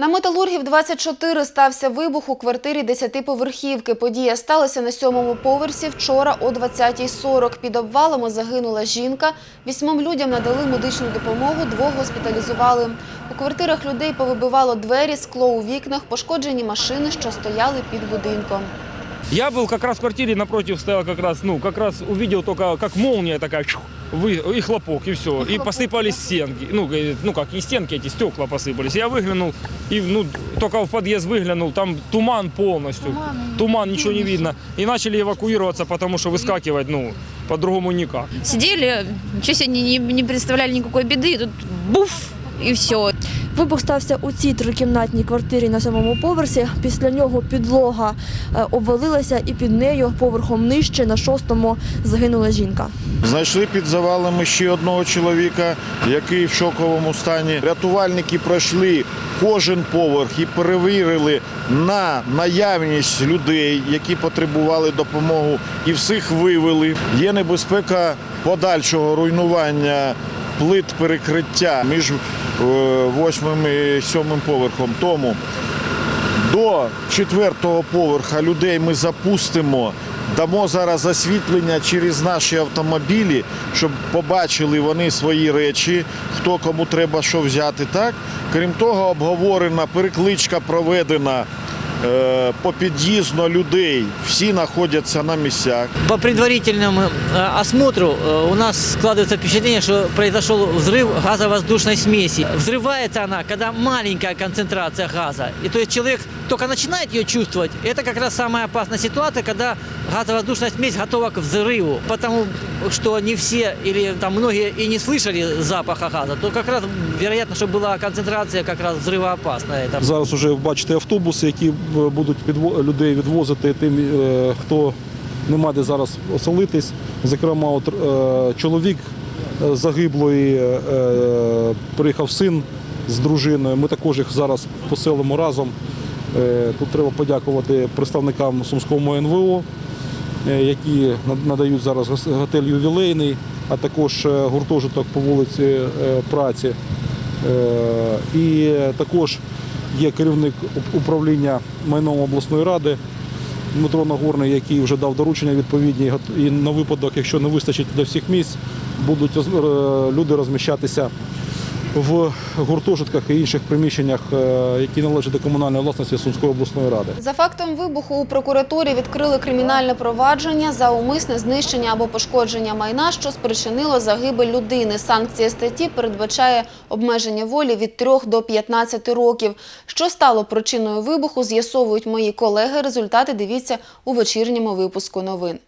На металургів 24 стався вибух у квартирі 10-поверхівки. Подія сталася на сьомому поверсі вчора о 20.40. Під обвалами загинула жінка. Вісьмом людям надали медичну допомогу, двох госпіталізували. У квартирах людей повибивало двері, скло у вікнах, пошкоджені машини, що стояли під будинком. Я был как раз в квартире напротив, стоял как раз, ну, как раз увидел только, как молния такая, чух, вы, и хлопок, и все. И посыпались стенки. Ну, э, ну как, не стенки, эти стекла посыпались. Я выглянул, и, ну, только в подъезд выглянул, там туман полностью. Туман, ничего не видно. И начали эвакуироваться, потому что выскакивать, ну, по-другому никак. Сидели, ничего себе не, не- не представляли никакой беды, и тут буф, и все. Вибух стався у цій трикімнатній квартирі на самому поверсі. Після нього підлога е, обвалилася, і під нею поверхом нижче на шостому загинула жінка. Знайшли під завалами ще одного чоловіка, який в шоковому стані. Рятувальники пройшли кожен поверх і перевірили на наявність людей, які потребували допомоги, і всіх вивели. Є небезпека подальшого руйнування плит перекриття між восьмим і сьомим поверхом. Тому до четвертого поверха людей ми запустимо. Дамо зараз освітлення через наші автомобілі, щоб побачили вони свої речі, хто кому треба що взяти. Так? Крім того, обговорена перекличка проведена е, по під'їзду людей. Всі знаходяться на місцях. По предварительному э, осмотру э, у нас складывается впечатление, что произошел взрыв газовоздушной смеси. Взрывается она, когда маленькая концентрация газа. И то есть человек только начинает ее чувствовать. Это как раз самая опасная ситуация, когда газовоздушная смесь готова к взрыву. Потому что не все или там многие и не слышали запаха газа, то как раз вероятно, что была концентрация как раз взрывоопасная. Это Зараз вже бачите автобуси, які е, будуть підво- людей відвозити тим, е, хто нема де зараз оселитись. Зокрема, от, е, чоловік е, загиблої е, приїхав син з дружиною. Ми також їх зараз поселимо разом. Е, Тут треба подякувати представникам Сумського НВО, е, які надають зараз готель ювілейний, а також е, гуртожиток по вулиці праці. І також є керівник управління майном обласної ради Дмитро Нагорний, який вже дав доручення відповідні. і на випадок, якщо не вистачить для всіх місць, будуть люди розміщатися в гуртожитках і інших приміщеннях, е, які належать до комунальної власності Сумської обласної ради. За фактом вибуху у прокуратурі відкрили кримінальне провадження за умисне знищення або пошкодження майна, що спричинило загибель людини. Санкція статті передбачає обмеження волі від 3 до 15 років. Що стало причиною вибуху, з'ясовують мої колеги. Результати дивіться у вечірньому випуску новин.